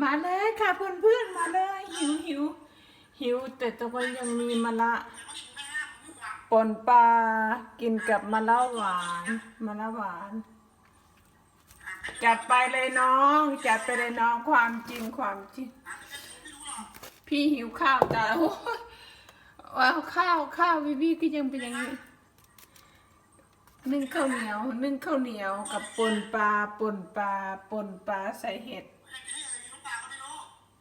มาเลยค่ะเพื่อนเพื่อนๆมาเลย หิวหิวหิว แต่ตะวันยังมีมะละปนปลากินกับมะละหวานมะละหวาน จัดไปเลยน้อง จัดไปเลยน้องความจริงความจริง พี่หิวข้าวแต่โอ้ว้าวข้าวข้าววิวีก็ยังเป็นอย่างนี้นึ่งข้าวเหนียว นึ่งข้าวเหนียวกับปนปลาปนปลาปนปลาใส่เห็ด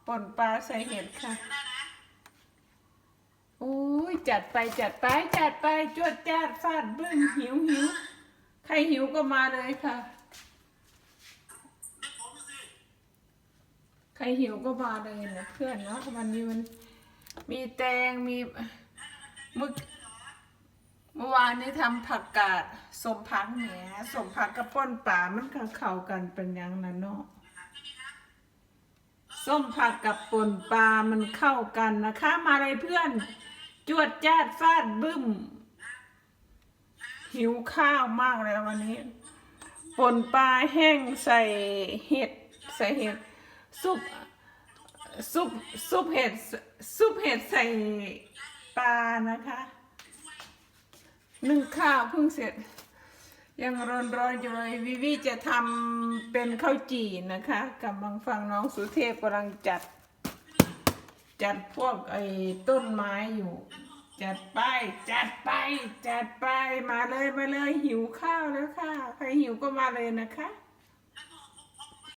ปนปลาใส่เห็ดค่ะโอ้ยจัดไปจัดไปจัดไปจวดจ้าดฟาดบึ้งหิวหิวใครหิวก็มาเลยค่ะ ใครหิวก็มาเลยนะเพื่อนเนาะวันนี้มันมีแตงมีเมื่อเมื่อวานนี้ทำผักกาดสมผักแหนสมผักกระป้นป่ามันก็เข้ากันเป็นยังนั้นเนาะ ส้มผักกับป่นปลามันเข้ากันนะคะ มาเลยเพื่อน จวดจ้าดฟาดบึ้ม หิวข้าวมากเลยวันนี้ป่นปลาแห้งใส่เห็ดใส่เห็ดซุปซุปซุปเห็ดซุปเห็ดใส่ปลานะคะนึ่งข้าวเพิ่งเสร็จ ยังร้อนร้อนๆอยู่เลยวิวิจะทำเป็นข้าวจี่นะคะกำลังฟังน้องสุเทพกำลังจัด จัดพวกไอ้ต้นไม้อยู่ จัดไปจัดไปจัดไปมาเลยมาเลยหิวข้าวแล้วค่ะ ใครหิวก็มาเลยนะคะ